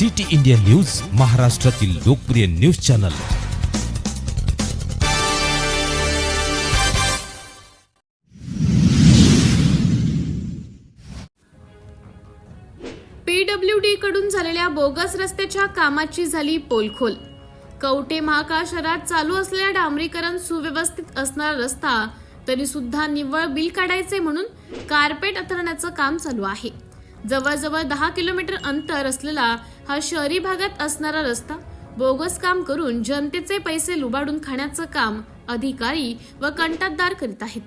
City India news महाराष्ट्रातील लोकप्रिय news channel. PWD कडून झालेल्या बोगस रस्त्याच्या कामाची झाली पोलखोल. कवटे महाकाळ शहरात चालू असलेल्या डांबरीकरण सुव्यवस्थित असणारा रस्ता तरी सुद्धा निव्वळ बिल काढायचे म्हणून कार्पेट अथरण्याचं काम चालू आहे. जवळजवळ दहा किलोमीटर अंतर असलेला हा शहरी भागात असणारा रस्ता बोगस काम करून जनतेचे पैसे लुबाडून खाण्याचं काम अधिकारी व कंटातदार करीत आहेत.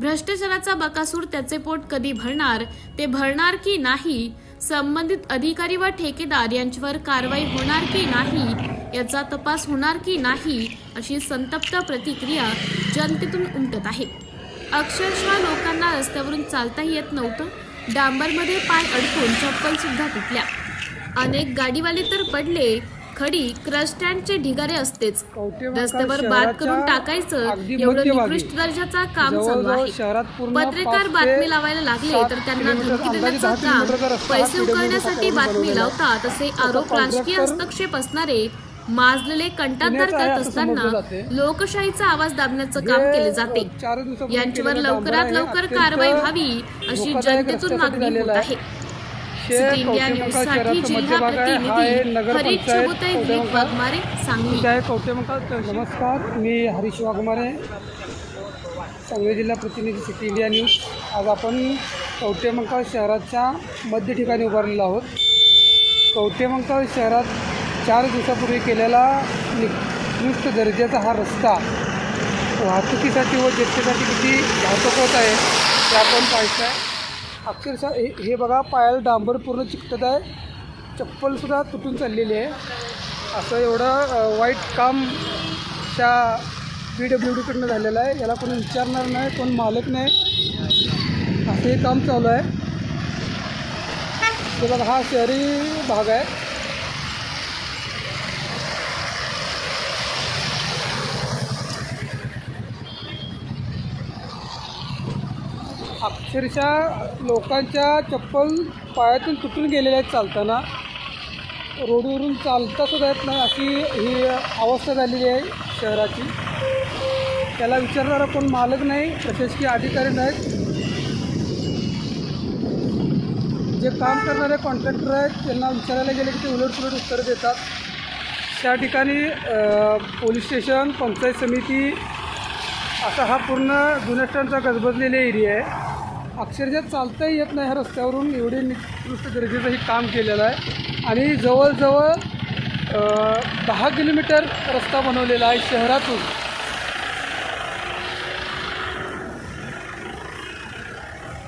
भ्रष्टाचाराचा बकासूर त्याचे पोट कधी भरणार ते भरणार की नाही संबंधित अधिकारी व ठेकेदार यांच्यावर कारवाई होणार की नाही याचा तपास होणार की नाही अशी संतप्त प्रतिक्रिया जनतेतून उमटत आहे. अक्षरशः लोकांना रस्त्यावरून चालताही येत नव्हतं डांबरमध्ये पाय अडकून चप्पल सुद्धा तुटल्या. अनेक गाडीवाले तर पडले. खडी क्रस्टँडचे ढिगारे असतेच. रस्त्यावर बाद करून टाकायचं एवढं निकृष्ट दर्जाचा काम चालू आहे. पत्रकार बातमी लावायला लागले तर त्यांना धमकी देण्याचं काम. पैसे उकळण्यासाठी साठी बातमी. लावतात असे आरोप राजकीय हस्तक्षेप असणारे माजलेले आहे करत असताना. लोकशाहीचा आवाज दाबण्याचं काम केले जाते यांच्यावर लवकरात लवकर कारवाई व्हावी अशी जनतेतून मागणी होत आहे इंडिया जिल्हा प्रतिनिधी हरीश चबुताई दिलीप. वाघमारे सांगली. नमस्कार मी हरीश वाघमारे सांगली जिल्हा प्रतिनिधी सिटी इंडिया न्यूज आज आपण कवठेमहांकाळ शहराच्या मध्य ठिकाणी उभारलेलो आहोत कवठेमहांकाळ शहरात चार दिवसापूर्वी केलेला निकृष्ट दर्जाचा हा रस्ता वाहतुकीसाठी व जनतेसाठी किती घातक होत आहे ते आपण पाहायचं आहे. अक्षरशः हे हे बघा पायाला डांबर पूर्ण चिकटत आहे. चप्पलसुद्धा तुटून चाललेली आहे. असं एवढं वाईट काम त्या पी डब्ल्यू डीकडनं झालेलं आहे. याला कोणी विचारणार नाही कोण मालक नाही. असं हे काम चालू आहे. बघा हा शहरी भाग आहे. अक्षरशः लोकांच्या चप्पल पायातून तुटून गेलेल्या आहेत चालताना. रोडवरून चालता सुद्धा येत नाही अशी ही अवस्था झालेली आहे शहराची. त्याला विचारणारा कोण मालक नाही प्रशासकीय अधिकारी नाहीत. जे काम करणारे कॉन्ट्रॅक्टर आहेत त्यांना विचारायला गेले की ते उलटसुलट उत्तरं देतात. त्या ठिकाणी पोलीस स्टेशन पंचायत समिती असा हा पूर्ण जुन्याष्टांचा गजबजलेला एरिया आहे. अक्षरशः चालताही येत नाही ह्या रस्त्यावरून. एवढे निकृष्ट दर्जाचं हे काम केलेलं आहे. आणि जवळजवळ दहा किलोमीटर रस्ता बनवलेला आहे शहरातून.